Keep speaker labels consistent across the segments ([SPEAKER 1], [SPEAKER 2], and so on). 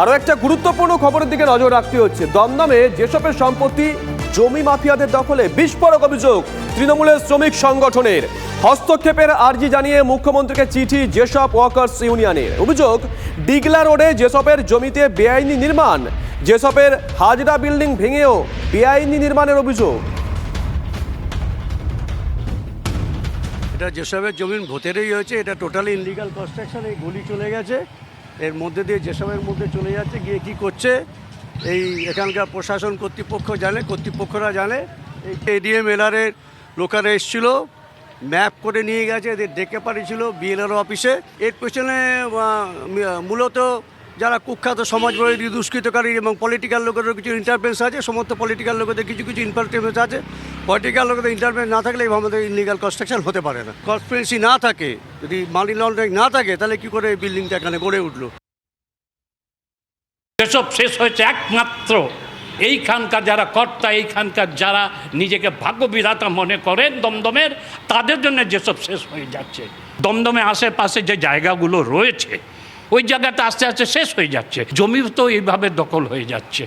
[SPEAKER 1] আরও একটা গুরুত্বপূর্ণ খবরের দিকে নজর রাখতে হচ্ছে। দমদমে যেসবের সম্পত্তি জমি মাফিয়াদের দখলে বিস্ফোরক অভিযোগ তৃণমূলের শ্রমিক সংগঠনের। হস্তক্ষেপের আর্জি জানিয়ে মুখ্যমন্ত্রীকে চিঠি যেসব ওয়ার্কার্স ইউনিয়নের। অভিযোগ ডিগলা রোডে যেসবের জমিতে বেআইনি নির্মাণ যেসবের হাজরা বিল্ডিং ভেঙেও বেআইনি নির্মাণের অভিযোগ।
[SPEAKER 2] এটা যেসবের জমিন ভোতেরই হয়েছে এটা টোটালি ইনলিগাল কনস্ট্রাকশন এই গলি চলে গেছে। এর মধ্যে দিয়ে যেসবের মধ্যে চলে যাচ্ছে, গিয়ে কি করছে? এই এখানকার প্রশাসন কর্তৃপক্ষ জানে, কর্তৃপক্ষরা জানে। এই এডিএম এলআরের লোকারা এসেছিল, ম্যাপ করে নিয়ে গেছে, এদের ডেকে পাঠিয়েছিল বিএলআর অফিসে। এর পেছনে মূলত যারা কুখ্যাত সমাজবিরোধী দুষ্কৃতকারী এবং পলিটিক্যাল লোকেদের কিছু ইন্টারফেন্স আছে, সমস্ত পলিটিক্যাল লোকেদের কিছু কিছু ইন্টারফেন্স আছে। পলিটিক্যাল ইন্টারফেন্স না থাকলে আমাদের ইলিগাল কনস্ট্রাকশন হতে পারে না। কনস্পিরেন্সি না থাকে, যদি মানি লন্ডারিং না থাকে, তাহলে কি করে এই বিল্ডিংটা এখানে গড়ে উঠল?
[SPEAKER 3] যেসব শেষ হয়েছে একমাত্র এইখানকার যারা কর্তা, এইখানকার যারা নিজেকে ভাগ্য বিধাতা মনে করেন দমদমের, তাদের জন্য যেসব শেষ হয়ে যাচ্ছে, দমদমে আশেপাশে যে জায়গাগুলো রয়েছে, ওই জায়গাটা আস্তে আস্তে শেষ হয়ে যাচ্ছে। জমি তো এইভাবে দখল হয়ে যাচ্ছে।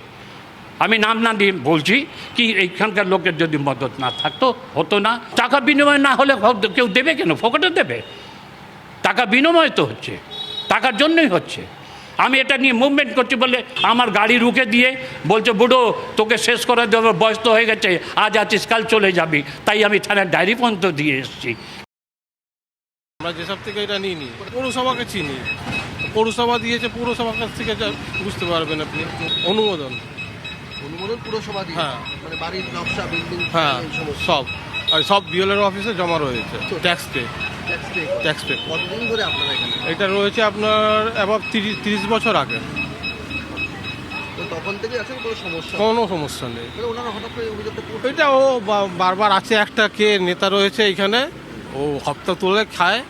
[SPEAKER 3] আমি নাম না দিয়ে বলছি কি এইখানকার লোকের যদি মদত না থাকতো, হতো না। টাকা বিনিময় না হলে কেউ দেবে কেন? ফোকটে দেবে। টাকা বিনিময় তো হচ্ছে, টাকার জন্যই হচ্ছে। আমি এটা নিয়ে মুভমেন্ট করছি বলে আমার গাড়ি রুখে দিয়ে বলছে, বুড়ো, তোকে শেষ করে দেবে, বয়স তো হয়ে গেছে, আজ আছিস, কাল চলে যাবি। তাই আমি থানার ডায়েরি পর্যন্ত দিয়ে এসেছি।
[SPEAKER 4] আমরা যেসব থেকে এটা নিই নি পৌরসভাকে চিনি। পৌরসভা দিয়েছে, পৌরসভার কাছ থেকে বুঝতে পারবেন আপনি। অনুমোদন।
[SPEAKER 5] অনুমোদন পুরসভা দিয়ে
[SPEAKER 4] হ্যাঁ।
[SPEAKER 5] মানে বাড়ির নকশা বিল্ডিং
[SPEAKER 4] হ্যাঁ
[SPEAKER 5] এই সমস্ত।
[SPEAKER 4] সব। আর সব বিএলআর অফিসে জমা রয়েছে tax pay
[SPEAKER 5] tax pay
[SPEAKER 4] tax pay
[SPEAKER 5] কতদিন ধরে আপনারা এখানে?
[SPEAKER 4] এটা রয়েছে আপনার অ্যাবাভ তিরিশ তিরিশ বছর আগে।
[SPEAKER 5] তো তখন থেকে আছেন কোনো সমস্যা
[SPEAKER 4] কোনো সমস্যা নেই।
[SPEAKER 5] ওনারা হঠাৎ করে অভিযোগটা করছে
[SPEAKER 4] এটা ও বা- বারবার আছে একটা কে নেতা রয়েছে এখানে ও হপ্তা তুলে খায়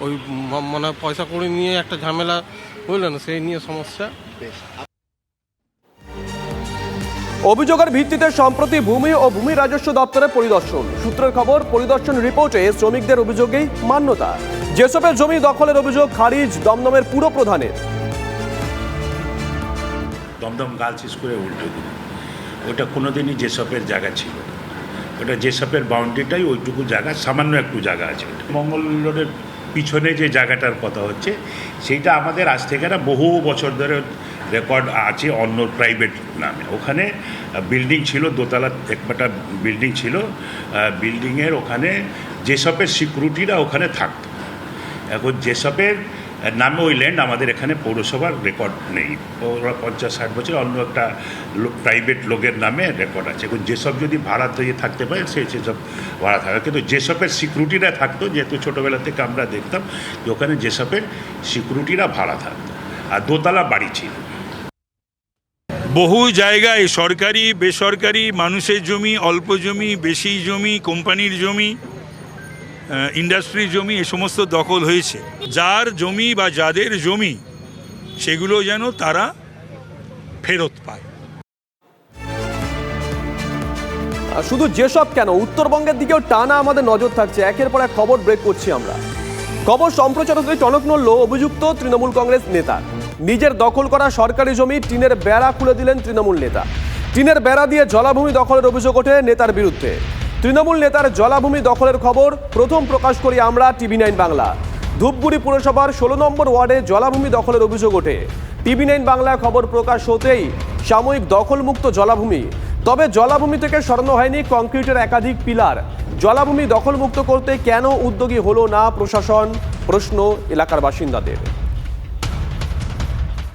[SPEAKER 4] ওই ম- মানে পয়সা করে নিয়ে একটা ঝামেলা বুঝলেন? সেই নিয়ে সমস্যা।
[SPEAKER 5] বেশ।
[SPEAKER 1] অভিযোগের ভিত্তিতে সম্প্রতি ভূমি ও ভূমি রাজস্ব দপ্তরের পরিদর্শন সূত্রের খবর, পরিদর্শন রিপোর্টে শ্রমিকদের অভিযোগেই মান্যতা যেসবের জমি দখলের অভিযোগ, খারিজ, দমদমের পুরো প্রধানের
[SPEAKER 6] দমদম গার্লস স্কুলের উল্টো ওটা কোনোদিনই যেসবের জায়গা ছিল। ওটা যেসবের বাউন্ডারিটাই ওইটুকু জায়গা, সামান্য একটু জায়গা আছে। মঙ্গল রোডের পিছনে যে জায়গাটার কথা হচ্ছে, সেইটা আমাদের আজ থেকে না বহু বছর ধরে রেকর্ড আছে অন্য প্রাইভেট নামে। ওখানে বিল্ডিং ছিল, দোতলা একটা বিল্ডিং ছিল। বিল্ডিংয়ের ওখানে যেসবের সিকিউরিটিরা ওখানে থাকতো। এখন যেসবের নামে ওই ল্যান্ড আমাদের এখানে পৌরসভার রেকর্ড নেই। ওরা পঞ্চাশ ষাট বছর অন্য একটা প্রাইভেট লোকের নামে রেকর্ড আছে। এখন যেসব যদি ভাড়া দিয়ে থাকতে পারে, সে সেসব ভাড়া থাকে। কিন্তু যেসবের সিকিউরিটিরা থাকতো, যেহেতু ছোটোবেলা থেকে আমরা দেখতাম যে ওখানে যেসবের সিকিউরিটিরা ভাড়া থাকতো। আর দোতলা বাড়ি ছিল।
[SPEAKER 7] বহু জায়গায় সরকারি, বেসরকারি, মানুষের জমি, অল্প জমি, বেশি জমি, কোম্পানির জমি ইন্ডাস্ট্রির জমি, এ সমস্ত দখল হয়েছে। যার জমি বা যাদের জমি, সেগুলো যেন তারা ফেরত পায়।
[SPEAKER 1] শুধু যেসব কেন, উত্তরবঙ্গের দিকেও টানা আমাদের নজর থাকছে। একের পর এক খবর ব্রেক করছি আমরা। খবর সম্প্রচার হতে টনক নড়ল অভিযুক্ত তৃণমূল কংগ্রেস নেতা। নিজের দখল করা সরকারি জমি টিনের বেড়া খুলে দিলেন তৃণমূল নেতা। টিনের বেড়া দিয়ে জলাভূমি দখলের অভিযোগ ওঠে নেতার বিরুদ্ধে। তৃণমূল নেতার জলাভূমি দখলের খবর প্রথম প্রকাশ করি আমরা টিভি নাইন বাংলা। ধূপগুড়ি পুরসভার ষোলো নম্বর ওয়ার্ডে জলাভূমি দখলের অভিযোগ ওঠে। টিভি নাইন বাংলা খবর প্রকাশ হতেই সাময়িক দখলমুক্ত জলাভূমি। তবে জলাভূমি থেকে সরানো হয়নি কংক্রিটের একাধিক পিলার। জলাভূমি দখলমুক্ত করতে কেন উদ্যোগী হলো না প্রশাসন? প্রশ্ন এলাকার বাসিন্দাদের।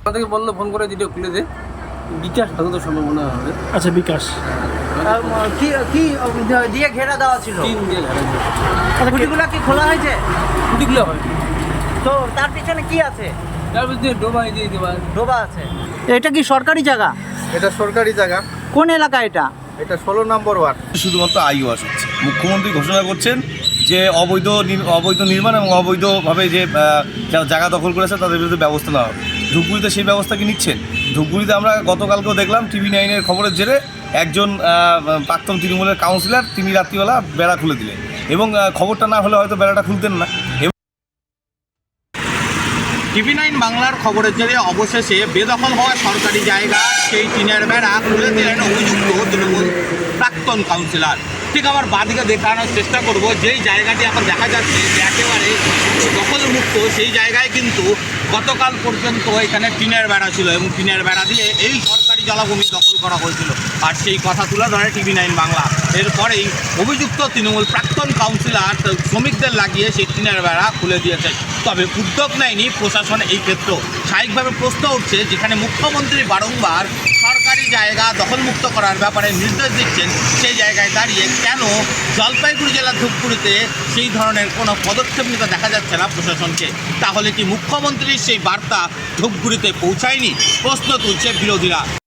[SPEAKER 8] আমাদেরকে বলল ফোন করে দিদিও খুলে দে। বিকাশ যত সম্ভব মনে হবে।
[SPEAKER 9] আচ্ছা বিকাশ।
[SPEAKER 10] কি কি দিয়ে ঘেরা দেওয়া ছিল?
[SPEAKER 8] তিন দিয়ে ঘেরা।
[SPEAKER 10] খুঁটিগুলো কি খোলা হয়েছে?
[SPEAKER 8] খুঁটিগুলো হয়।
[SPEAKER 10] তো তার পিছনে কি আছে?
[SPEAKER 8] তার ডোবাই দিয়ে দেওয়া
[SPEAKER 10] ডোবা। আছে। এটা কি সরকারি জায়গা?
[SPEAKER 5] এটা সরকারি জায়গা।
[SPEAKER 10] কোন এলাকা এটা?
[SPEAKER 5] এটা ষোলো নম্বর ওয়ার্ড।
[SPEAKER 11] শুধুমাত্র আইওয়াস হচ্ছে মুখ্যমন্ত্রী ঘোষণা করছেন যে অবৈধ অবৈধ নির্মাণ এবং অবৈধভাবে যে যারা জায়গা দখল করেছে তাদের বিরুদ্ধে ব্যবস্থা নেওয়া হবে। ধূপগুড়িতে সেই ব্যবস্থা কি নিচ্ছেন? ধূপগুড়িতে আমরা গতকালকেও দেখলাম টিভি নাইনের খবরের জেরে একজন প্রাক্তন তৃণমূলের কাউন্সিলর তিনি রাত্রিবেলা বেড়া খুলে দিলেন এবং খবরটা না হলে হয়তো বেড়াটা খুলতেন না।
[SPEAKER 9] টিভি নাইন বাংলার খবরের জেরে অবশেষে বেদখল হওয়া সরকারি জায়গা, সেই টিনের বেড়া খুলে দিলেন অভিযুক্ত তৃণমূল প্রাক্তন কাউন্সিলর। ঠিক আমার বাদিকে দেখানোর চেষ্টা করব, যেই জায়গাটি এখন দেখা যাচ্ছে যে একেবারে দখলমুক্ত, সেই জায়গায় কিন্তু গতকাল পর্যন্ত এখানে টিনের বেড়া ছিল এবং টিনের বেড়া দিয়ে এই সরকারি জলাভূমি দখল করা হয়েছিল। আর সেই কথা তুলে ধরে টিভি নাইন বাংলা। এরপরেই অভিযুক্ত তৃণমূল প্রাক্তন কাউন্সিলর শ্রমিকদের লাগিয়ে সেই টিনের বেড়া খুলে দিয়েছে। তবে উদ্যোগ নেয়নি প্রশাসন এই ক্ষেত্র। স্বাভাবিকভাবে প্রশ্ন উঠছে, যেখানে মুখ্যমন্ত্রী বারংবার জায়গা দখলমুক্ত করার ব্যাপারে নির্দেশ দিচ্ছেন, সেই জায়গায় দাঁড়িয়ে কেন জলপাইগুড়ি জেলার ধূপগুড়িতে সেই ধরনের কোনো পদক্ষেপ নিতে দেখা যাচ্ছে না প্রশাসনকে? তাহলে কি মুখ্যমন্ত্রীর সেই বার্তা ধূপগুড়িতে পৌঁছায়নি? প্রশ্ন তুলছে বিরোধীরা।